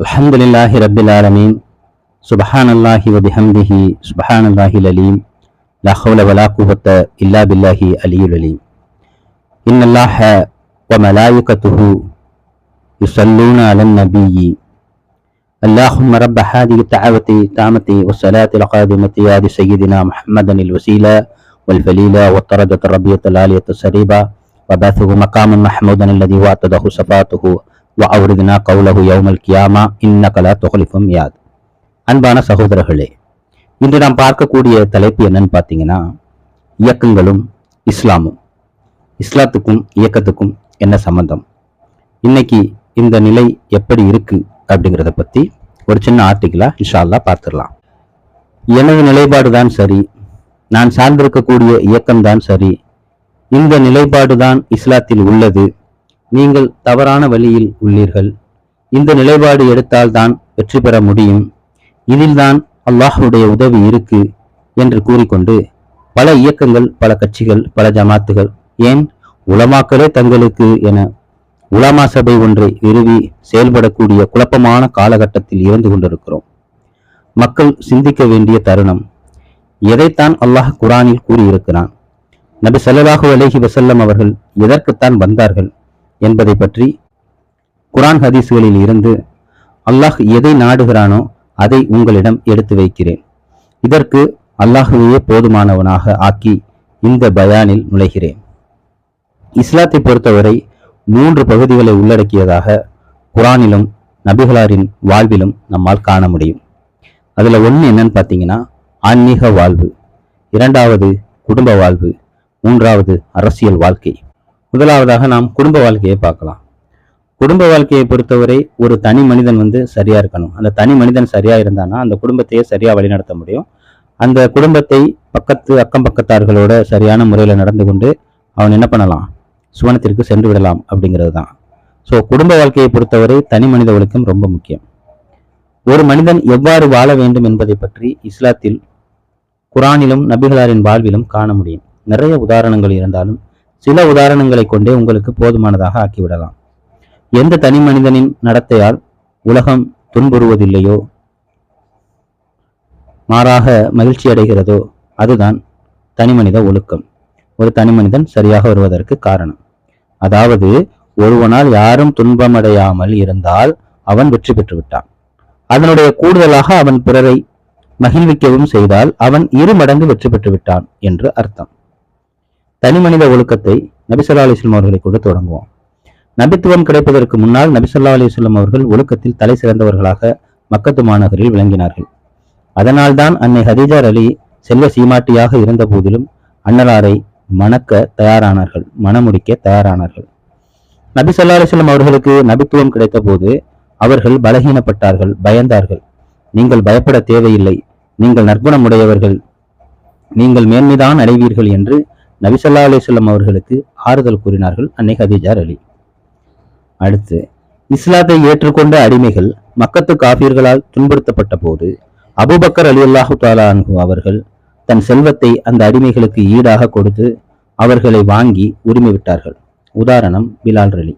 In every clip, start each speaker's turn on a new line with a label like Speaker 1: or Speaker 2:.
Speaker 1: الحمد لله رب العالمين. سبحان الله وبحمده سبحان الله العليم لا حول ولا قوة إلا بالله العلي العليم إن الله وملائكته يصلون على النبي. اللهم رب هذه الدعوة التامة والصلاة القادمة يا سيدنا محمدا الوسيلة والفليلة والدرجة الربية العالية السريبة. وبعثه مقاما محمودا الذي وعده صفاته. வவுருதினா கவுலகு யவுமல் கியாமா இன்னகலா தொகலிஃபும் யாத் அன்பான சகோதரர்களே இன்று நாம் பார்க்கக்கூடிய தலைப்பு என்னன்னு பார்த்தீங்கன்னா இயக்கங்களும் இஸ்லாமும். இஸ்லாத்துக்கும் இயக்கத்துக்கும் என்ன சம்பந்தம்? இன்னைக்கு இந்த நிலை எப்படி இருக்கு அப்படிங்கிறத பற்றி ஒரு சின்ன ஆர்டிக்கலாக இன்ஷால்லா பார்த்துடலாம். எனது நிலைப்பாடு தான் சரி நான் சார்ந்திருக்கக்கூடிய இயக்கம்தான் சரி இந்த நிலைப்பாடு தான் இஸ்லாத்தில் உள்ளது நீங்கள் தவறான வழியில் உள்ளீர்கள். இந்த நிலைப்பாடு எடுத்தால்தான் வெற்றி பெற முடியும். இதில்தான் அல்லாஹுடைய உதவி இருக்கு என்று கூறிக்கொண்டு பல இயக்கங்கள் பல கட்சிகள் பல ஜமாத்துகள் ஏன் உலமாக்களே தங்களுக்கு என உலமா சபை ஒன்றை நிறுவி செயல்படக்கூடிய குழப்பமான காலகட்டத்தில் இருந்து கொண்டிருக்கிறோம். மக்கள் சிந்திக்க வேண்டிய தருணம். எதைத்தான் அல்லாஹ் குரானில் கூறியிருக்கிறான்? நபி ஸல்லல்லாஹு அலஹி வசல்லம் அவர்கள் எதற்குத்தான் வந்தார்கள்? என்பதை பற்றி குரான் ஹதீஸ்களில் இருந்து அல்லாஹ் எதை நாடுகிறானோ அதை உங்களிடம் எடுத்து வைக்கிறேன். இதற்கு அல்லாஹுவையே போதுமானவனாக ஆக்கி இந்த பயானில் நுழைகிறேன். இஸ்லாத்தை பொறுத்தவரை மூன்று பகுதிகளை உள்ளடக்கியதாக குரானிலும் நபிகளாரின் வாழ்விலும் நம்மால் காண முடியும். அதில் ஒண்ணு என்னன்னு பார்த்தீங்கன்னா ஆன்மீக வாழ்வு. இரண்டாவது குடும்ப வாழ்வு. மூன்றாவது அரசியல் வாழ்க்கை. முதலாவதாக நாம் குடும்ப வாழ்க்கையை பார்க்கலாம். குடும்ப வாழ்க்கையை பொறுத்தவரை ஒரு தனி மனிதன் வந்து சரியா இருக்கணும். அந்த தனி மனிதன் சரியா இருந்தானா அந்த குடும்பத்தையே சரியா வழிநடத்த முடியும். அந்த குடும்பத்தை பக்கத்து அக்கம் பக்கத்தார்களோட சரியான முறையில் நடந்து கொண்டு அவன் என்ன பண்ணலாம்? சுவனத்திற்கு சென்று விடலாம் அப்படிங்கிறது தான். ஸோ குடும்ப வாழ்க்கையை பொறுத்தவரை தனி மனித ஒழுக்கம் ரொம்ப முக்கியம். ஒரு மனிதன் எவ்வாறு வாழ வேண்டும் என்பதை பற்றி இஸ்லாத்தில் குரானிலும் நபிகளாரின் வாழ்விலும் காண முடியும். நிறைய உதாரணங்கள் இருந்தாலும் சில உதாரணங்களை கொண்டே உங்களுக்கு போதுமானதாக ஆக்கிவிடலாம். எந்த தனி மனிதனின் நடத்தையால் உலகம் துன்புறுவதில்லையோ மாறாக மகிழ்ச்சி அடைகிறதோ அதுதான் தனிமனித ஒழுக்கம். ஒரு தனிமனிதன் சரியாக வருவதற்கு காரணம். அதாவது ஒருவனால் யாரும் துன்பமடையாமல் இருந்தால் அவன் வெற்றி பெற்று விட்டான் அதனுடைய கூடுதலாக அவன் பிறரை மகிழ்விக்கவும் செய்தால் அவன் இரு மடங்கு வெற்றி பெற்று விட்டான் என்று அர்த்தம். தனி மனித ஒழுக்கத்தை நபிசல்லா அலிஸ்லம் அவர்களை கொண்டு தொடங்குவோம். நபித்துவம் கிடைப்பதற்கு முன்னால் நபிசல்லா அலிஸ்லம் அவர்கள் ஒழுக்கத்தில் தலை சிறந்தவர்களாக மக்கத்து மாநகரில் விளங்கினார்கள். அதனால்தான் அன்னை ஹதீஜார் அலி செல்வ சீமாட்டியாக இருந்த போதிலும் அன்னலாரை மணக்க தயாரானார்கள் மணமுடிக்க தயாரானார்கள். நபி சொல்லா அலிஸ்லம் அவர்களுக்கு நபித்துவம் கிடைத்த போது அவர்கள் பலகீனப்பட்டார்கள் பயந்தார்கள். நீங்கள் பயப்பட தேவையில்லை நீங்கள் நற்குணமுடையவர்கள் நீங்கள் மேன்மைதான் அடைவீர்கள் என்று நபிசல்லா அலிஸ்லாம் அவர்களுக்கு ஆறுதல் கூறினார்கள் அன்னை ஹதீஜார் அலி. அடுத்து இஸ்லாத்தை ஏற்றுக்கொண்ட அடிமைகள் மக்கத்து காபீர்களால் துன்புறுத்தப்பட்ட போது அபுபக்கர் அலி அல்லாஹு தாலா அன்ஹு அவர்கள் தன் செல்வத்தை அந்த அடிமைகளுக்கு ஈடாக கொடுத்து அவர்களை வாங்கி உரிமை விட்டார்கள். உதாரணம் பிலால் அலி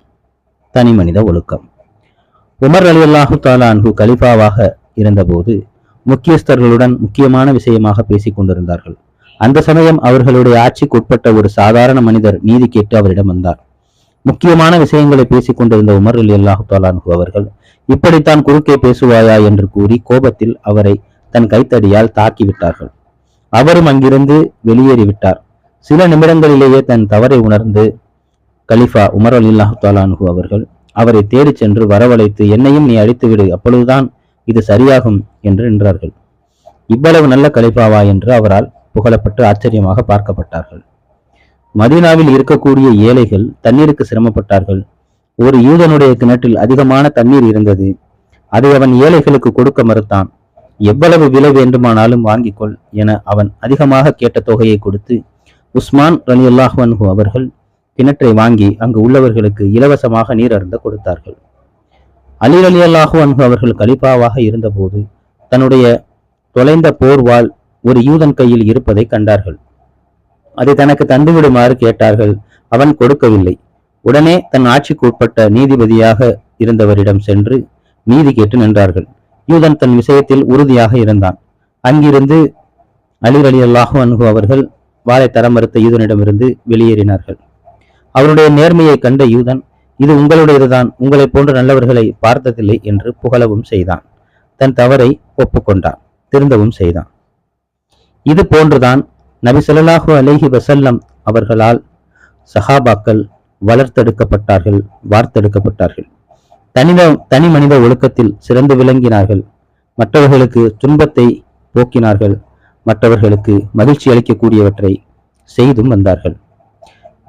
Speaker 1: தனி மனித ஒழுக்கம். உமர் அலி அல்லாஹு தாலா அன்ஹு கலிஃபாவாக இருந்தபோது முக்கியஸ்தர்களுடன் முக்கியமான விஷயமாக பேசிக் கொண்டிருந்தார்கள். அந்த சமயம் அவர்களுடைய ஆட்சிக்கு உட்பட்ட ஒரு சாதாரண மனிதர் நீதி கேட்டு அவரிடம் வந்தார். முக்கியமான விஷயங்களை பேசிக் கொண்டிருந்த உமர் அலி அல்லாஹு அவர்கள் இப்படித்தான் குறுக்கே பேசுவாயா? என்று கூறி கோபத்தில் அவரை தன் கைத்தடியால் தாக்கிவிட்டார்கள் அவரும் அங்கிருந்து வெளியேறிவிட்டார் சில நிமிடங்களிலேயே தன் தவறை உணர்ந்து கலிஃபா உமர் அலி அல்லாஹு அவர்கள் அவரை தேடிச் சென்று வரவழைத்து என்னையும் நீ அழித்துவிடு அப்பொழுதுதான் இது சரியாகும் என்று நின்றார்கள். இவ்வளவு நல்ல கலிஃபாவா? என்று அவரால் புகழப்பட்டு ஆச்சரியமாக பார்க்கப்பட்டார்கள். மதீனாவில் இருக்கக்கூடிய ஏழைகள் தண்ணீருக்கு சிரமப்பட்டார்கள். ஒரு யூதனுடைய கிணற்றில் அதிகமான தண்ணீர் இருந்தது. அதை அவன் ஏழைகளுக்கு கொடுக்க மறுத்தான். எவ்வளவு விலை வேண்டுமானாலும் வாங்கிக்கொள் என அவன் அதிகமாக கேட்ட தொகையை கொடுத்து உஸ்மான் அலி அல்லாஹன்ஹு அவர்கள் கிணற்றை வாங்கி அங்கு உள்ளவர்களுக்கு இலவசமாக நீர் அருந்த கொடுத்தார்கள். அலி அலி அல்லாஹு அன்ஹு அவர்கள் கலிபாவாக இருந்தபோது தன்னுடைய தொலைந்த போர்வாள் ஒரு யூதன் கையில் இருப்பதை கண்டார்கள். அதை தனக்கு தந்துவிடுமாறு கேட்டார்கள். அவன் கொடுக்கவில்லை. உடனே தன் ஆட்சிக்கு உட்பட்ட நீதிபதியாக இருந்தவரிடம் சென்று நீதி கேட்டு நின்றார்கள். யூதன் தன் விஷயத்தில் உறுதியாக இருந்தான். அங்கிருந்து அலி அலி அல்லாஹு அன்ஹு அவர்கள் வாழை தர மறுத்த யூதனிடமிருந்து வெளியேறினார்கள். அவருடைய நேர்மையை கண்ட யூதன் இது உங்களுடையதுதான். உங்களைப் போன்ற நல்லவர்களை பார்த்ததில்லை என்று புகழவும் செய்தான். தன் தவறை ஒப்புக்கொண்டான். திருந்தவும் செய்தான். இது போன்றுதான் நபி சொல்லாஹு அலைஹி வசல்லம் அவர்களால் சஹாபாக்கள் வளர்த்தெடுக்கப்பட்டார்கள் வார்த்தெடுக்கப்பட்டார்கள். தனித தனி மனித ஒழுக்கத்தில் சிறந்து விளங்கினார்கள். மற்றவர்களுக்கு துன்பத்தை போக்கினார்கள். மற்றவர்களுக்கு மகிழ்ச்சி அளிக்கக்கூடியவற்றை செய்தும் வந்தார்கள்.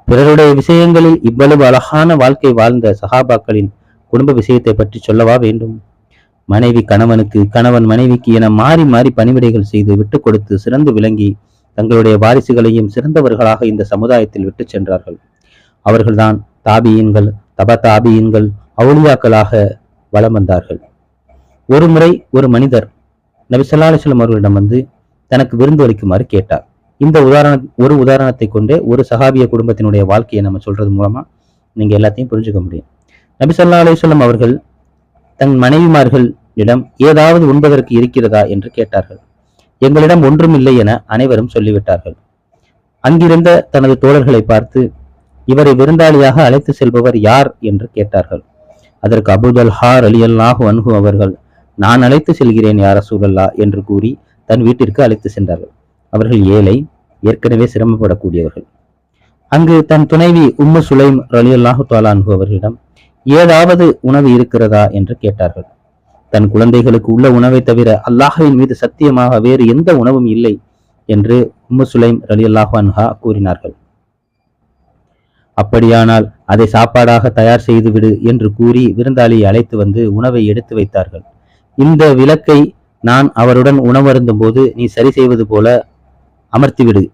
Speaker 1: பிறருடைய விஷயங்களில் இவ்வளவு அழகான வாழ்க்கை வாழ்ந்த சஹாபாக்களின் குடும்ப விஷயத்தை பற்றி சொல்லவா வேண்டும்? மனைவி கணவனுக்கு கணவன் மனைவிக்கு என மாறி மாறி பணிவிடைகள் செய்து விட்டு கொடுத்து சிறந்து விளங்கி தங்களுடைய வாரிசுகளையும் சிறந்தவர்களாக இந்த சமுதாயத்தில் விட்டு சென்றார்கள். அவர்கள்தான் தாபியன்கள் தப தாபியன்கள் அவுளியாக்களாக வலம் வந்தார்கள். ஒரு முறை ஒரு மனிதர் நபி அவர்களிடம் வந்து தனக்கு விருந்து அளிக்குமாறு கேட்டார். இந்த உதாரண ஒரு உதாரணத்தை கொண்டே ஒரு சஹாபிய குடும்பத்தினுடைய வாழ்க்கையை நம்ம சொல்றது மூலமா நீங்க எல்லாத்தையும் புரிஞ்சுக்க முடியும். நபி ஸல்லல்லாஹு அவர்கள் தன் மனைவிமார்களிடம் ஏதாவது உண்பதற்கு இருக்கிறதா என்று கேட்டார்கள். எங்களிடம் ஒன்றும் இல்லை என அனைவரும் சொல்லிவிட்டார்கள். அங்கிருந்த தனது தோழர்களை பார்த்து இவரை விருந்தாளியாக அழைத்து செல்பவர் யார்? என்று கேட்டார்கள். அதற்கு அபுதல் ஹார் அலி அல்லாஹு அன்ஹு அவர்கள் நான் அழைத்து செல்கிறேன் யார் சூழல்லா என்று கூறி தன் வீட்டிற்கு அழைத்து சென்றார்கள். அவர்கள் ஏழை ஏற்கனவே சிரமப்படக்கூடியவர்கள். அங்கு தன் துணைவி உம்மு சுலைம் அலி அல்லாஹு அன்ஹு அவர்களிடம் ஏதாவது உணவு இருக்கிறதா என்று கேட்டார்கள். தன் குழந்தைகளுக்கு உள்ள உணவை தவிர அல்லாஹ்வின் மீது சத்தியமாக வேறு எந்த உணவும் இல்லை என்று உம்மு சுலைம் அலி அல்லாஹு அன்ஹா கூறினார்கள். அப்படியானால் அதை சாப்பாடாக தயார் செய்துவிடு என்று கூறி விருந்தாளியை அழைத்து வந்து உணவை எடுத்து வைத்தார்கள். இந்த விளக்கை நான் அவருடன் உணவருந்தும் போது நீ சரி செய்வது போல அமர்த்திவிடு.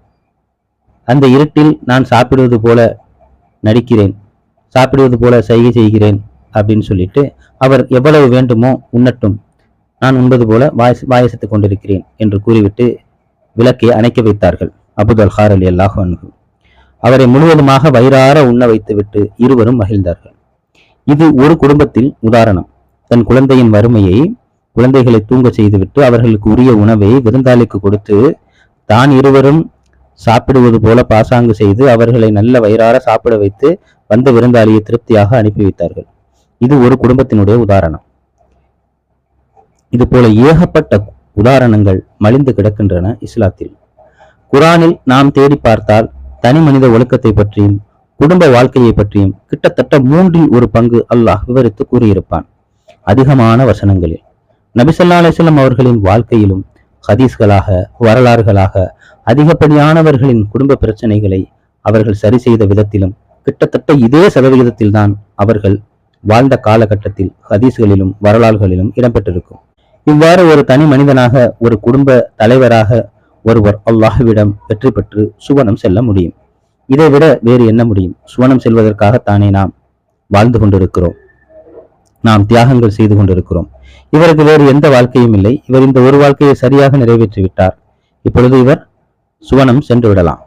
Speaker 1: அந்த இருட்டில் நான் சாப்பிடுவது போல நடிக்கிறேன். சாப்பிடுவது போல சைகை செய்கிறேன் அப்படின்னு சொல்லிட்டு அவர் எவ்வளவு வேண்டுமோ உண்ணட்டும். நான் உண்பது போல வாய் வாயசித்துக் கொண்டிருக்கிறேன் என்று கூறிவிட்டு விளக்கை அணைக்க வைத்தார்கள் அபுதல் ஹார் அலி அல்லாஹ் அன்ஹு. அவரை முழுவதுமாக வயிறார உண்ண வைத்துவிட்டு இருவரும் மகிழ்ந்தார்கள். இது ஒரு குடும்பத்தில் உதாரணம். தன் குழந்தையின் வறுமையை குழந்தைகளை தூங்க செய்துவிட்டு அவர்களுக்கு உரிய உணவை விருந்தாளிக்கு கொடுத்து தான் இருவரும் சாப்பிடுவது போல பாசாங்கு செய்து அவர்களை நல்ல வயிறார சாப்பிட வைத்து வந்த விருந்தாளியை திருப்தியாக அனுப்பி வைத்தார்கள். இது ஒரு குடும்பத்தினுடைய உதாரணம். இது போல ஏகப்பட்ட உதாரணங்கள் மலிந்து கிடக்கின்றன இஸ்லாத்தில். குரானில் நாம் தேடி பார்த்தால் தனி மனித ஒழுக்கத்தை பற்றியும் குடும்ப வாழ்க்கையை பற்றியும் கிட்டத்தட்ட மூன்றில் ஒரு பங்கு அல்லாஹ் விவரித்து கூறியிருப்பான். அதிகமான வசனங்களில். நபிசல்லா அலிஸ்லாம் அவர்களின் வாழ்க்கையிலும் ஹதீஸ்களாக வரலாறுகளாக அதிகப்படியானவர்களின் குடும்ப பிரச்சனைகளை அவர்கள் சரி செய்த விதத்திலும் கிட்டத்தட்ட இதே சதவிகிதத்தில்தான் அவர்கள் வாழ்ந்த காலகட்டத்தில் ஹதீஸ்களிலும் வரலாறுகளிலும் இடம்பெற்றிருக்கும். இவ்வாறு ஒரு தனி மனிதனாக ஒரு குடும்ப தலைவராக ஒருவர் அல்லாஹுவிடம் வெற்றி பெற்று சுவனம் செல்ல முடியும். இதைவிட வேறு என்ன முடியும்? சுவனம் செல்வதற்காகத்தானே நாம் வாழ்ந்து கொண்டிருக்கிறோம். நாம் தியாகங்கள் செய்து கொண்டிருக்கிறோம். இவருக்கு வேறு எந்த வாழ்க்கையும் இல்லை. இவர் இந்த ஒரு வாழ்க்கையை சரியாக நிறைவேற்றி விட்டார் இப்பொழுது இவர் சுவனம் சென்று விடலாம்.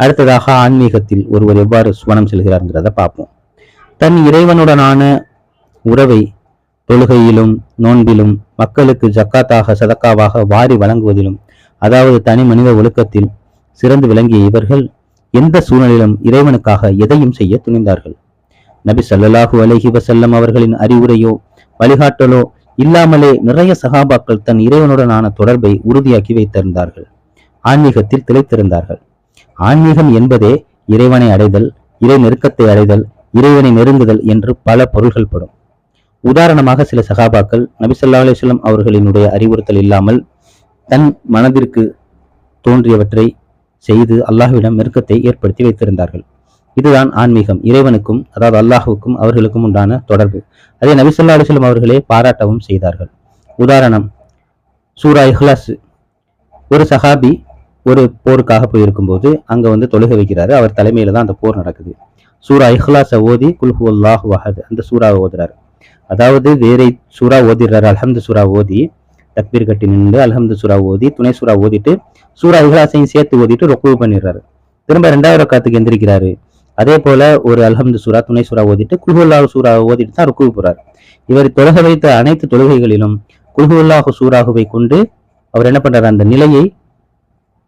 Speaker 1: அடுத்ததாக ஆன்மீகத்தில் ஒருவர் எவ்வாறு சுவனம் செல்கிறார்ங்கிறத பார்ப்போம். தன் இறைவனுடனான உறவை தொழுகையிலும் நோன்பிலும் மக்களுக்கு ஜக்காத்தாக சதக்காவாக வாரி வழங்குவதிலும் அதாவது தனி மனித ஒழுக்கத்தில் சிறந்து விளங்கிய இவர்கள் எந்த சூழ்நிலையிலும் இறைவனுக்காக எதையும் செய்ய துணிந்தார்கள். நபி சல்லாஹூ அலஹி வசல்லம் அவர்களின் அறிவுரையோ வழிகாட்டலோ இல்லாமலே நிறைய சகாபாக்கள் தன் இறைவனுடனான தொடர்பை உறுதியாக்கி வைத்திருந்தார்கள். ஆன்மீகத்தில் திளைத்திருந்தார்கள். ஆன்மீகம் என்பதே இறைவனை அடைதல் இறை நெருக்கத்தை அடைதல் இறைவனை நெருங்குதல் என்று பல பொருள்கள் படும். உதாரணமாக சில சகாபாக்கள் நபிசல்லா அலிஸ்லம் அவர்களினுடைய அறிவுறுத்தல் இல்லாமல் தன் மனதிற்கு தோன்றியவற்றை செய்து அல்லாஹுவிடம் நெருக்கத்தை ஏற்படுத்தி வைத்திருந்தார்கள். இதுதான் ஆன்மீகம். இறைவனுக்கும் அதாவது அல்லாஹுக்கும் அவர்களுக்கும் உண்டான தொடர்பு. அதே நபிசல்லா அலிஸ்லம் அவர்களே பாராட்டவும் செய்தார்கள். உதாரணம் சூரா இஹ்லாஸ். ஒரு சஹாபி ஒரு போருக்காக போயிருக்கும்போது அங்கே வந்து தொழுகை வைக்கிறாரு. அவர் தலைமையில் தான் அந்த போர் நடக்குது. சூரா இஹ்லாஸை ஓதி குல்ஹு அல்லாஹ் வஹது அந்த சூறாவை ஓதுறாரு. அதாவது வேற சூறா ஓதிடுறாரு. அல்ஹம்து சூறா ஓதி தக்பீர் கட்டி நின்று அல்ஹம்து சூறா ஓதி துணை சூறா ஓதிட்டு சூரா இஹ்லாசையும் சேர்த்து ஓதிட்டு ரொக்குவு பண்ணிடுறாரு. திரும்ப ரெண்டாவது ரக்காத்துக்கு எந்திரிக்கிறாரு. அதே போல ஒரு அல்ஹம்து சூரா துணை சூறா ஓதிட்டு குல்ஹுல்லாஹு சூறா ஓதிட்டு தான் ருக்கு போறார். இவர் தொழுக வைத்த அனைத்து தொழுகைகளிலும் குல்ஹுல்லாஹு சூறாகுவை கொண்டு அவர் என்ன பண்றாரு? அந்த நிலையை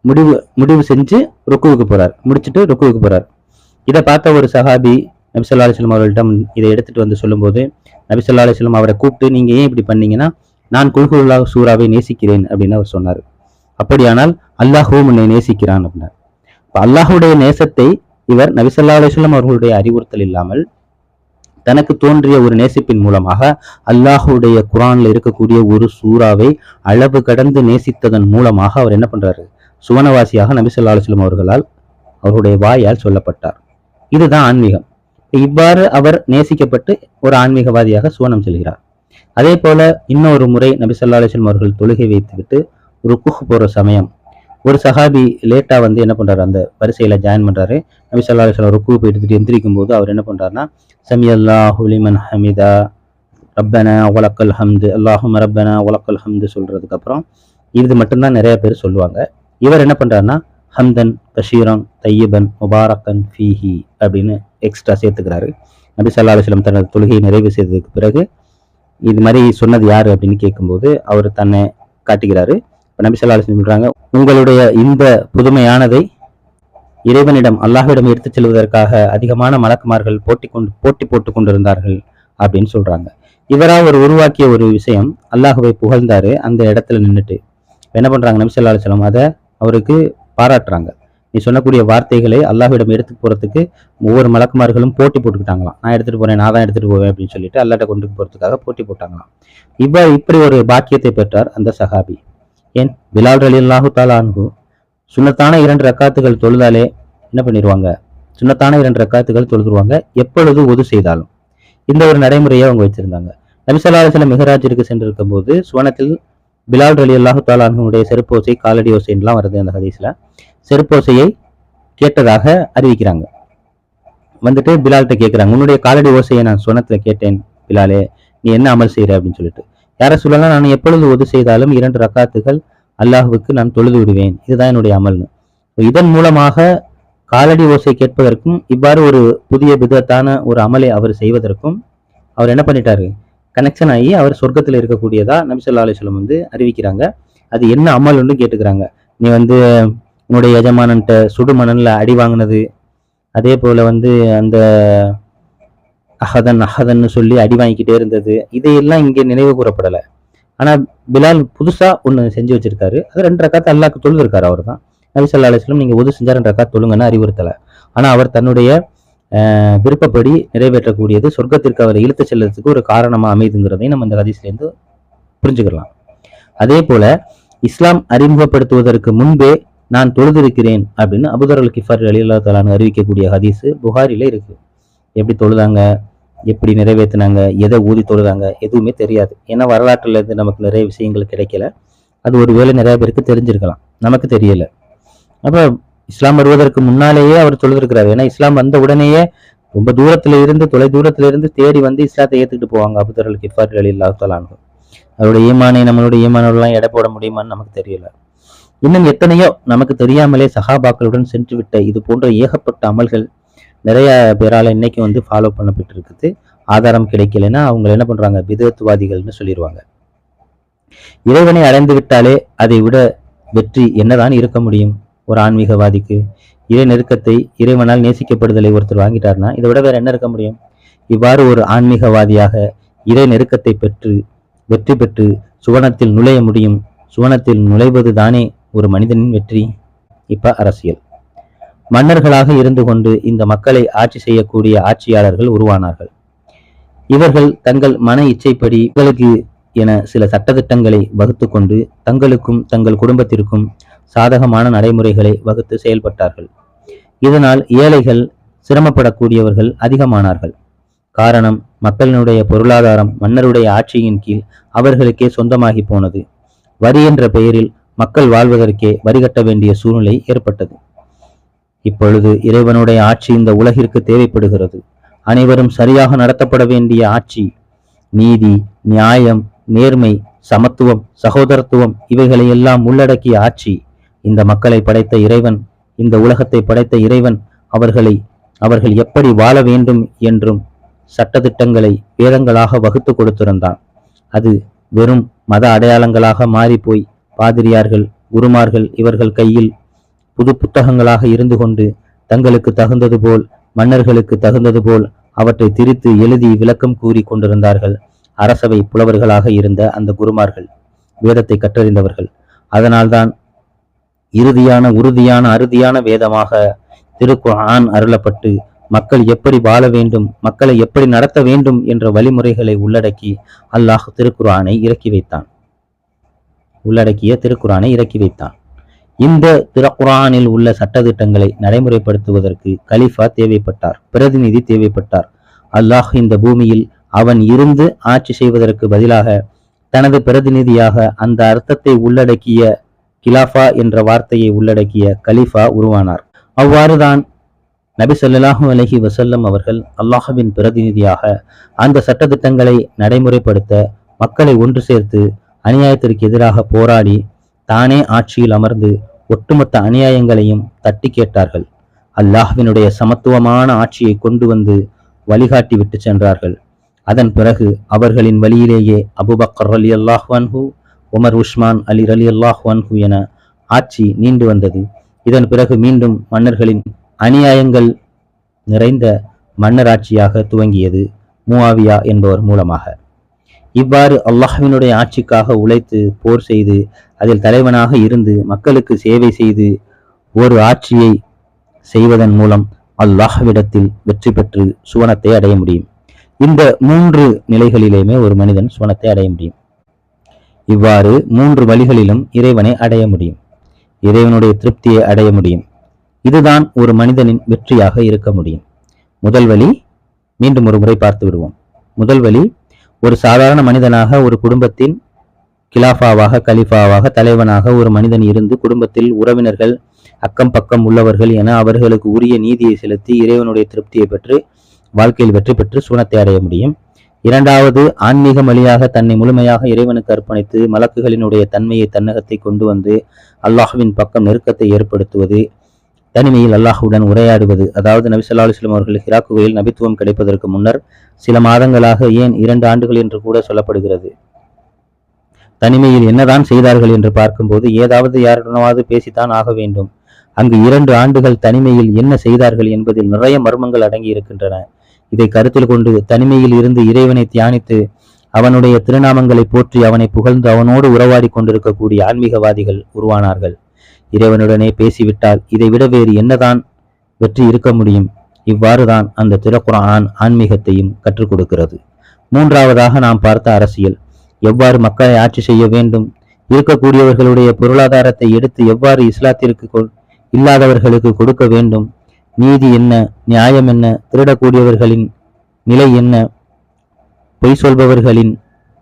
Speaker 1: முடிவு முடிவு செஞ்சு ருக்குவுக்கு போறார். முடிச்சுட்டு ருக்குவுக்கு போறார். இதை பார்த்த ஒரு சஹாபி நபிசல்லா அலிஸ்லம் அவர்களிடம் இதை எடுத்துட்டு வந்து சொல்லும்போது நபிசல்லா அலிஸ்லம் அவரை கூப்பிட்டு நீங்க ஏன் இப்படி பண்ணீங்கன்னா நான் குல்குல்லா சூறாவை நேசிக்கிறேன் அப்படின்னு அவர் சொன்னார். அப்படியானால் அல்லாஹுவும் உன்னை நேசிக்கிறான் அப்படின்னார். அல்லாஹுடைய நேசத்தை இவர் நபிசல்லா அலிஸ்லம் அவர்களுடைய அறிவுறுத்தல் இல்லாமல் தனக்கு தோன்றிய ஒரு நேசிப்பின் மூலமாக அல்லாஹுடைய குரான்ல இருக்கக்கூடிய ஒரு சூறாவை அளவு கடந்து நேசித்ததன் மூலமாக அவர் என்ன பண்றாரு? சுவனவாசியாக நபி சொல்லா அலுவலம் அவர்களால் அவருடைய வாயால் சொல்லப்பட்டார். இதுதான் ஆன்மீகம். இவ்வாறு அவர் நேசிக்கப்பட்டு ஒரு ஆன்மீகவாதியாக சுவனம் செல்கிறார். அதே போல இன்னொரு முறை நபி சொல்லா அலுவலம் அவர்கள் தொழுகை வைத்துவிட்டு ஒரு ருக்குஹ் போற சமயம் ஒரு சஹாபி லேட்டா வந்து என்ன பண்றாரு? அந்த வரிசையில ஜாயின் பண்றாரு. நபி சொல்லா அலுவலம் ருக்கு போயிட்டு எந்திரிக்கும் போது அவர் என்ன பண்றாருன்னா சமி அல்லாஹுலிமன் ஹமிதா ரப்பனா உலக்கல் ஹம்து அல்லாஹும் ரப்பன உலக்கல் ஹம்து சொல்றதுக்கு அப்புறம் இது மட்டும்தான் நிறைய பேர் சொல்லுவாங்க. இவர் என்ன பண்றாருன்னா ஹந்தன் கஷீரம் தையபன் முபாரக்கன் ஃபீஹி அப்படின்னு எக்ஸ்ட்ரா சேர்த்துக்கிறாரு. நபி சல்லா அலுவலம் தனது தொழுகையை நிறைவு செய்ததுக்கு பிறகு இது மாதிரி சொன்னது யார் அப்படின்னு கேட்கும்போது அவர் தன்னை காட்டுகிறாரு. இப்போ நபி சல்லா அலுவலம் சொல்றாங்க உங்களுடைய இந்த புதுமையானதை இறைவனிடம் அல்லாஹ்விடம் எடுத்துச் செல்வதற்காக அதிகமான மலக்குமார்கள் போட்டி கொண்டு போட்டி போட்டு கொண்டிருந்தார்கள் அப்படின்னு சொல்றாங்க. இவராக ஒரு உருவாக்கிய ஒரு விஷயம் அல்லாஹுவை புகழ்ந்தாரு அந்த இடத்துல நின்றுட்டு என்ன பண்ணுறாங்க நபி ஸல்லல்லாஹு அலைஹி அதை அவருக்கு பாராட்டுறாங்க. நீ சொல்லக்கூடிய வார்த்தைகளை அல்லாஹ்விடம் எடுத்து போறதுக்கு ஒவ்வொரு மலக்குமார்களும் போட்டி போட்டுக்கிட்டாங்களாம். நான் எடுத்துட்டு போறேன் நான் தான் எடுத்துட்டு போவேன் அப்படின்னு சொல்லிட்டு அல்லாட்ட கொண்டு போறதுக்காக போட்டி போட்டாங்களாம். இவ்வாறு இப்படி ஒரு பாக்கியத்தை பெற்றார் அந்த சஹாபி. ஏன்? பிலால் அலி அல்லாஹு தாலான்கு சுன்னத்தான இரண்டு ரக்காத்துகள் தொழுதாலே என்ன பண்ணிடுவாங்க சுன்னத்தான இரண்டு ரக்காத்துகள் தொழுதுருவாங்க. எப்பொழுது ஒது செய்தாலும். இந்த ஒரு நடைமுறையை அவங்க வச்சிருந்தாங்க. நபிசல்லா ஸல்லல்லாஹு அலைஹி சென்றிருக்கும் போது சுவனத்தில் பிலால் அலி அல்லாஹு தாலானுடைய செருப்போசை காலடி ஓசைன்லாம் வருது அந்த ஹதீஸ்ல. செருப்போசையை கேட்டதாக அறிவிக்கிறாங்க. வந்துட்டு பிலால்கிட்ட கேட்குறாங்க உன்னுடைய காலடி ஓசையை நான் சொன்னத்தில் கேட்டேன் பிலாலே நீ என்ன அமல் செய்யற அப்படின்னு சொல்லிட்டு. யாரை சொல்லலாம்? நான் எப்பொழுது ஒது செய்தாலும் இரண்டு ரக்காத்துகள் அல்லாஹுவுக்கு நான் தொழுது விடுவேன். இதுதான் என்னுடைய அமல்னு. இதன் மூலமாக காலடி ஓசை கேட்பதற்கும் இவ்வாறு ஒரு புதிய விதத்தான ஒரு அமலை அவர் செய்வதற்கும் அவர் என்ன பண்ணிட்டாரு? கனெக்ஷன் ஆகி அவர் சொர்க்கத்தில் இருக்கக்கூடியதா நபிசல்லா அலிஸ்லம் வந்து அறிவிக்கிறாங்க. அது என்ன அமல்னு கேட்டுக்கிறாங்க. நீ வந்து உன்னுடைய எஜமானன்ட்ட சுடுமணனில் அடி வாங்கினது அதே போல் வந்து அந்த அஹதன் அஹதன்னு சொல்லி அடி வாங்கிக்கிட்டே இருந்தது இதையெல்லாம் இங்கே நினைவு கூறப்படலை. ஆனால் பிலால் புதுசாக ஒன்று செஞ்சு வச்சிருக்காரு. அது ரெண்டு ரக்காத்து அல்லாக்கு தொழுதுருக்காரு அவர் தான் நபிசல்லா அலிஸ்லம் நீங்கள் உது செஞ்சால் ரெண்டு ரக்கா தொழுங்கன்னு அறிவுறுத்தலை. ஆனால் அவர் தன்னுடைய விருப்பப்படி நிறைவேற்றக்கூடியது சொர்க்கத்திற்கு அவரை இழுத்து செல்றதுக்கு ஒரு காரணமாக அமைதுங்கிறதையும் நம்ம இந்த ஹதீஸ்லேருந்து புரிஞ்சுக்கலாம். அதே போல இஸ்லாம் அறிமுகப்படுத்துவதற்கு முன்பே நான் தொழுதிருக்கிறேன் அப்படின்னு அபுதர் அல் கிஃபார் அலி அல்லா தலான்னு அறிவிக்கக்கூடிய ஹதீஸ் புகாரில இருக்கு. எப்படி தொழுதாங்க? எப்படி நிறைவேற்றினாங்க எதை ஊதி தொழுதாங்க? எதுவுமே தெரியாது. ஏன்னா வரலாற்றுல இருந்து நமக்கு நிறைய விஷயங்கள் கிடைக்கல. அது ஒரு வேளை நிறைய பேருக்கு தெரிஞ்சிருக்கலாம். நமக்கு தெரியல. அப்போ இஸ்லாம் வருவதற்கு முன்னாலேயே அவர் தொழுதிருக்கிறார். ஏன்னா இஸ்லாம் வந்த உடனேயே ரொம்ப தூரத்துல இருந்து தொலை தூரத்துல இருந்து தேடி வந்து இஸ்லாத்தை ஏத்துக்கிட்டு போவாங்க அபுதர் அல் கிஃபார் அலி அல்லாஹாலும் அவருடைய ஈமானை நம்மளுடைய ஈமானோடலாம் எடை போட முடியுமான்னு நமக்கு தெரியல. இன்னும் எத்தனையோ நமக்கு தெரியாமலே சஹாபாக்களுடன் சென்று விட்ட இது போன்ற ஏகப்பட்ட அமல்கள் நிறைய பேரால இன்னைக்கு வந்து ஃபாலோ பண்ணப்பட்டு இருக்குது ஆதாரம் கிடைக்கலைன்னா அவங்க என்ன பண்றாங்க? விதத்துவாதிகள்னு சொல்லிடுவாங்க இறைவனை அடைந்து விட்டாலே அதை விட வெற்றி என்னதான் இருக்க முடியும்? ஒரு ஆன்மீகவாதிக்கு. இறை நெருக்கத்தை இறைவனால் நேசிக்கப்படுதலை ஒருத்தர் வாங்கிட்டார்னா இதை விட வேற என்ன இருக்க முடியும்? இவ்வாறு ஒரு ஆன்மீகவாதியாக இறை நெருக்கத்தை பெற்று வெற்றி பெற்று சுவனத்தில் நுழைய முடியும். சுவனத்தில் நுழைவது தானே ஒரு மனிதனின் வெற்றி? இப்ப அரசியல். மன்னர்களாக இருந்து கொண்டு இந்த மக்களை ஆட்சி செய்யக்கூடிய ஆட்சியாளர்கள் உருவானார்கள். இவர்கள் தங்கள் மன இச்சைப்படி இவர்களுக்கு என சில சட்டதிட்டங்களை வகுத்து கொண்டு தங்களுக்கும் தங்கள் குடும்பத்திற்கும் சாதகமான நடைமுறைகளை வகுத்து செயல்பட்டார்கள். இதனால் ஏழைகள் சிரமப்படக்கூடியவர்கள் அதிகமானார்கள். காரணம் மக்களினுடைய பொருளாதாரம் மன்னருடைய ஆட்சியின் கீழ் அவர்களுக்கே சொந்தமாகி போனது. வரி என்ற பெயரில் மக்கள் வாழ்வதற்கே வரி கட்ட வேண்டிய சூழ்நிலை ஏற்பட்டது. இப்பொழுது இறைவனுடைய ஆட்சி இந்த உலகிற்கு தேவைப்படுகிறது. அனைவரும் சரியாக நடத்தப்பட வேண்டிய ஆட்சி. நீதி நியாயம் நேர்மை சமத்துவம் சகோதரத்துவம் இவைகளை எல்லாம் உள்ளடக்கிய ஆட்சி. இந்த மக்களை படைத்த இறைவன் இந்த உலகத்தை படைத்த இறைவன் அவர்களை அவர்கள் எப்படி வாழ வேண்டும் என்றும் சட்டதிட்டங்களை வேதங்களாக வகுத்து கொடுத்திருந்தான். அது வெறும் மத அடையாளங்களாக மாறிப்போய் பாதிரியார்கள் குருமார்கள் இவர்கள் கையில் புது புத்தகங்களாக இருந்து கொண்டு தங்களுக்கு தகுந்தது போல் மன்னர்களுக்கு தகுந்தது போல் அவற்றை திரித்து எழுதி விளக்கம் கூறி கொண்டிருந்தார்கள். அரசவை புலவர்களாக இருந்த அந்த குருமார்கள் வேதத்தை கற்றறிந்தவர்கள். அதனால்தான் இறுதியான உறுதியான அறுதியான வேதமாக திருக்குர்ஆன் அருளப்பட்டு மக்கள் எப்படி வாழ வேண்டும் மக்களை எப்படி நடத்த வேண்டும் என்ற வழிமுறைகளை உள்ளடக்கி அல்லாஹ் திருக்குர்ஆனை இறக்கி வைத்தான். உள்ளடக்கிய திருக்குர்ஆனை இறக்கி வைத்தான். இந்த திருக்குர்ஆனில் உள்ள சட்டதிட்டங்களை நடைமுறைப்படுத்துவதற்கு கலிஃபா தேவைப்பட்டார் பிரதிநிதி தேவைப்பட்டார். அல்லாஹ் இந்த பூமியில் அவன் இருந்து ஆட்சி செய்வதற்கு பதிலாக தனது பிரதிநிதியாக அந்த அர்த்தத்தை உள்ளடக்கிய கிலாஃபா என்ற வார்த்தையை உள்ளடக்கிய கலீஃபா உருவானார். அவ்வாறுதான் நபி ஸல்லல்லாஹு அலஹி வசல்லம் அவர்கள் அல்லாஹுவின் பிரதிநிதியாக அந்த சட்டத்திட்டங்களை நடைமுறைப்படுத்த மக்களை ஒன்று சேர்த்து அநியாயத்திற்கு எதிராக போராடி தானே ஆட்சியில் அமர்ந்து ஒட்டுமொத்த அநியாயங்களையும் தட்டி கேட்டார்கள். அல்லாஹ்வினுடைய சமத்துவமான ஆட்சியை கொண்டு வந்து வழிகாட்டி விட்டு சென்றார்கள். அதன் பிறகு அவர்களின் வழியிலேயே Abu Bakr Ali அல்லாஹ்வன்ஹு Umar Uthman Ali Ali Allah என ஆட்சி நீண்டு வந்தது. இதன் பிறகு மீண்டும் மன்னர்களின் அநியாயங்கள் நிறைந்த மன்னராட்சியாக துவங்கியது மூவாவியா என்பவர் மூலமாக. இவ்வாறு அல்லாஹ்வினுடைய ஆட்சிக்காக உழைத்து போர் செய்து அதில் தலைவனாக இருந்து மக்களுக்கு சேவை செய்து ஒரு ஆட்சியை செய்வதன் மூலம் அல்லாஹ்விடத்தில் வெற்றி பெற்று சுவனத்தை அடைய முடியும். இந்த மூன்று நிலைகளிலேயுமே ஒரு மனிதன் சுவனத்தை அடைய முடியும். இவ்வாறு மூன்று வழிகளிலும் இறைவனை அடைய முடியும். இறைவனுடைய திருப்தியை அடைய முடியும். இதுதான் ஒரு மனிதனின் வெற்றியாக இருக்க முடியும். முதல் வழி மீண்டும் ஒரு முறை பார்த்து விடுவோம். முதல் வழி ஒரு சாதாரண மனிதனாக ஒரு குடும்பத்தின் கிலாஃபாவாக கலிஃபாவாக தலைவனாக ஒரு மனிதன் இருந்து குடும்பத்தில் உறவினர்கள் அக்கம் பக்கம் உள்ளவர்கள் என அவர்களுக்கு உரிய நீதியை செலுத்தி இறைவனுடைய திருப்தியை பெற்று வாழ்க்கையில் வெற்றி பெற்று சூனத்தை அடைய முடியும். இரண்டாவது ஆன்மீக வழியாக தன்னை முழுமையாக இறைவனுக்கு அர்ப்பணித்து மலக்குகளினுடைய தன்மையை தன்னகத்தை கொண்டு வந்து அல்லாஹுவின் பக்கம் நெருக்கத்தை ஏற்படுத்துவது தனிமையில் அல்லாஹுடன் உரையாடுவது. அதாவது நபிசல்லா அலுவலம் அவர்கள் ஹிராக்குகளில் நபித்துவம் கிடைப்பதற்கு முன்னர் சில மாதங்களாக ஏன் இரண்டு ஆண்டுகள் என்று கூட சொல்லப்படுகிறது. தனிமையில் என்னதான் செய்தார்கள் என்று பார்க்கும்போது ஏதாவது யாருடனாவது பேசித்தான் ஆக வேண்டும். அங்கு இரண்டு ஆண்டுகள் தனிமையில் என்ன செய்தார்கள் என்பதில் நிறைய மர்மங்கள் அடங்கி இருக்கின்றன. இதை கருத்தில் கொண்டு தனிமையில் இருந்து இறைவனை தியானித்து அவனுடைய திருநாமங்களை போற்றி அவனை புகழ்ந்து அவனோடு உறவாடி கொண்டிருக்கக்கூடிய ஆன்மீகவாதிகள் உருவானார்கள். இறைவனுடனே பேசிவிட்டால் இதை விட வேறு என்னதான் வெற்றி இருக்க முடியும்? இவ்வாறுதான் அந்த திருக்குர்ஆன் ஆன்மீகத்தையும் கற்றுக் கொடுக்கிறது. மூன்றாவதாக நாம் பார்த்த அரசியல். எவ்வாறு மக்களை ஆட்சி செய்ய வேண்டும்? இருக்கக்கூடியவர்களுடைய பொருளாதாரத்தை எடுத்து எவ்வாறு இஸ்லாத்திற்கு இல்லாதவர்களுக்கு கொடுக்க வேண்டும்? நீதி என்ன நியாயம் என்ன திருடக்கூடியவர்களின் நிலை என்ன பொய் சொல்பவர்களின்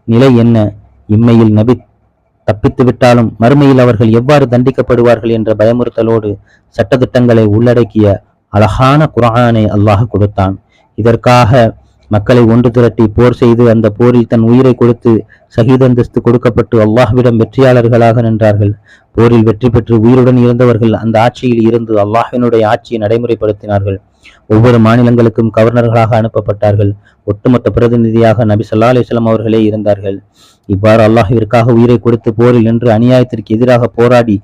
Speaker 1: நிலை என்ன இம்மையில் நபி தப்பித்து விட்டாலும் மறுமையில் அவர்கள் எவ்வாறு தண்டிக்கப்படுவார்கள் என்ற பயமுறுத்தலோடு சட்டத்திட்டங்களை உள்ளடக்கிய அழகான குரானை அல்லாஹ் கொடுத்தான். இதற்காக மக்களை ஒன்று திரட்டி போர் செய்து அந்த போரில் தன் உயிரை கொடுத்து சகிதந்தஸ்து அந்தஸ்து கொடுக்கப்பட்டு அல்லாஹ்விடம் வெற்றியாளர்களாக நின்றார்கள். போரில் வெற்றி பெற்று உயிருடன் இருந்தவர்கள் அந்த ஆட்சியில் இருந்து அல்லாஹினுடைய ஆட்சியை நடைமுறைப்படுத்தினார்கள். ஒவ்வொரு மாநிலங்களுக்கும் கவர்னர்களாக அனுப்பப்பட்டார்கள். ஒட்டுமொத்த பிரதிநிதியாக நபி ஸல்லல்லாஹு அலிஸ்லாம் அவர்களே இருந்தார்கள். இவ்வாறு அல்லாஹிற்காக உயிரை கொடுத்து போரில் நின்று அநியாயத்திற்கு எதிராக போராடி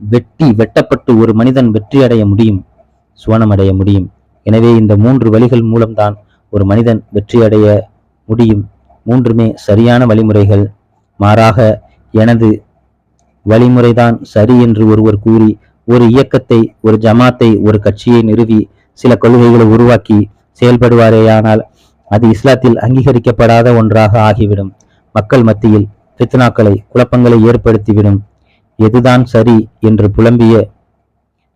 Speaker 1: வெட்டி வெட்டப்பட்டு ஒரு மனிதன் வெற்றி அடைய முடியும் சுவனம் அடைய முடியும். எனவே இந்த மூன்று வழிகள் மூலம்தான் ஒரு மனிதன் வெற்றியடைய முடியும். மூன்றுமே சரியான வழிமுறைகள். மாறாக எனது வழிமுறைதான் சரி என்று ஒருவர் கூறி ஒரு இயக்கத்தை ஒரு ஜமாத்தை ஒரு கட்சியை நிறுவி சில கொள்கைகளை உருவாக்கி செயல்படுவாரேயானால் அது இஸ்லாத்தில் அங்கீகரிக்கப்படாத ஒன்றாக ஆகிவிடும். மக்கள் மத்தியில் பித்னாக்களை குழப்பங்களை ஏற்படுத்திவிடும். எதுதான் சரி என்று புலம்பிய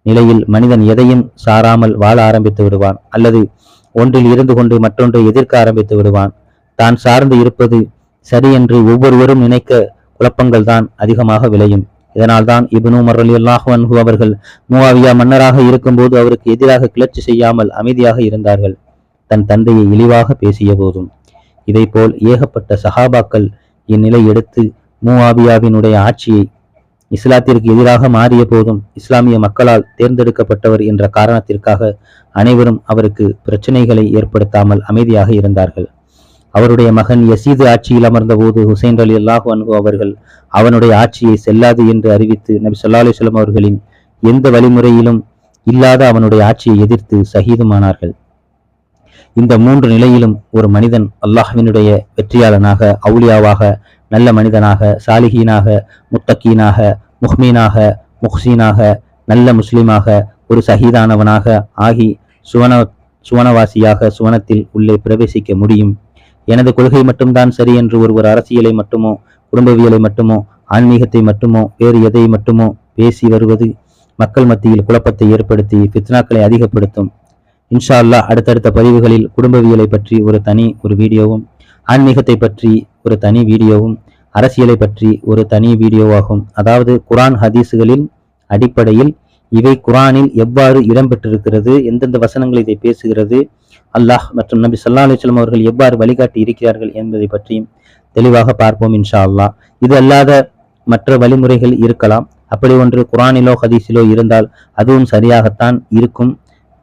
Speaker 1: நிலையில் மனிதன் எதையும் சாராமல் வாழ ஆரம்பித்து விடுவான். அல்லது ஒன்றில் இருந்து கொண்டு மற்றொன்றை எதிர்க்க ஆரம்பித்து விடுவான். தான் சார்ந்து இருப்பது சரி என்று ஒவ்வொருவரும் நினைக்க குழப்பங்கள் தான் அதிகமாக விளையும். இதனால்தான் இப்னு உமர் ரலியல்லாஹு அவர்கள் மூவாவியா மன்னராக இருக்கும்போது அவருக்கு எதிராக கிளர்ச்சி செய்யாமல் அமைதியாக இருந்தார்கள். தன் தந்தையை இழிவாக பேசிய போதும். போல் ஏகப்பட்ட சஹாபாக்கள் இந்நிலை எடுத்து மூவாவியாவினுடைய ஆட்சியை இஸ்லாத்திற்கு எதிராக மாறிய போதும் இஸ்லாமிய மக்களால் தேர்ந்தெடுக்கப்பட்டவர் என்ற காரணத்திற்காக அனைவரும் அவருக்கு பிரச்சனைகளை ஏற்படுத்தாமல் அமைதியாக இருந்தார்கள். அவருடைய மகன் யசீது ஆட்சியில் அமர்ந்தபோது ஹுசைன் அலி அல்லாஹு அன்ஹு அவர்கள் அவனுடைய ஆட்சியை செல்லாது என்று அறிவித்து நபி ஸல்லல்லாஹு அலைஹி அவர்களின் எந்த வழிமுறையிலும் இல்லாத அவனுடைய ஆட்சியை எதிர்த்து சகிதுமானார்கள். இந்த மூன்று நிலையிலும் ஒரு மனிதன் அல்லாஹ்வினுடைய வெற்றியாளனாக அவுளியாவாக நல்ல மனிதனாக சாலிஹீனாக முத்தக்கீனாக முஹ்மீனாக முஹ்சீனாக நல்ல முஸ்லிமாக ஒரு சஹீதானவனாக ஆகி சுவன சுவனவாசியாக சுவனத்தில் உள்ளே பிரவேசிக்க முடியும். எனது கொள்கை மட்டும்தான் சரி என்று ஒருவர் அரசியலை மட்டுமோ குடும்பவியலை மட்டுமோ ஆன்மீகத்தை மட்டுமோ வேறு எதை மட்டுமோ பேசி வருவது மக்கள் மத்தியில் குழப்பத்தை ஏற்படுத்தி பித்னாக்களை அதிகப்படுத்தும். இன்ஷா அல்லாஹ் அடுத்தடுத்த பதிவுகளில் குடும்பவியலை பற்றி ஒரு தனி ஒரு வீடியோவும் ஆன்மீகத்தை பற்றி ஒரு தனி வீடியோவும் அரசியலை பற்றி ஒரு தனி வீடியோவாகும். அதாவது குரான் ஹதீஸுகளின் அடிப்படையில் இவை குரானில் எவ்வாறு இடம்பெற்றிருக்கிறது எந்தெந்த வசனங்கள் இதை பேசுகிறது அல்லாஹ் மற்றும் நபி சல்லா அலைஹி அவர்கள் எவ்வாறு வழிகாட்டி இருக்கிறார்கள் என்பதை பற்றியும் தெளிவாக பார்ப்போம் இன்ஷா அல்லாஹ் இது அல்லாத மற்ற வழிமுறைகள் இருக்கலாம். அப்படி ஒன்று குரானிலோ ஹதீஸிலோ இருந்தால் அதுவும் சரியாகத்தான் இருக்கும்.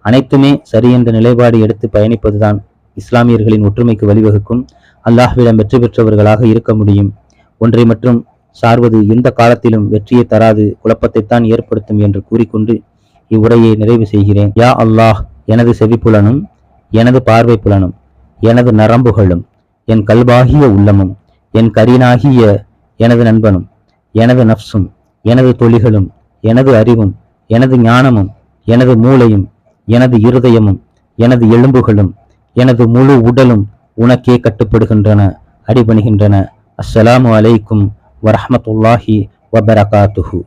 Speaker 1: அனைத்துமே சரி என்ற நிலைப்பாடு எடுத்து பயணிப்பதுதான் இஸ்லாமியர்களின் ஒற்றுமைக்கு வழிவகுக்கும். அல்லாஹ்விடம் வெற்றி பெற்றவர்களாக இருக்க முடியும். ஒன்றை மட்டும் சார்வது எந்த காலத்திலும் வெற்றியை தராது குழப்பத்தைத்தான் ஏற்படுத்தும் என்று கூறிக்கொண்டு இவ்வுரையை நிறைவு செய்கிறேன். யா அல்லாஹ் எனது செவிப்புலனும் எனது பார்வை புலனும் எனது நரம்புகளும் என் கல்வாகிய உள்ளமும் என் கரீனாகிய எனது நண்பனும் எனது நஃப்சும் எனது தொழிகளும் எனது அறிவும் எனது ஞானமும் எனது மூளையும் எனது இருதயமும் எனது எலும்புகளும் எனது முழு உடலும் உனக்கே கட்டுப்படுகின்றன அடிபணிகின்றன. அஸ்ஸலாமு அலைக்கும் வரஹ்மத்துல்லாஹி வபரகாத்துஹு.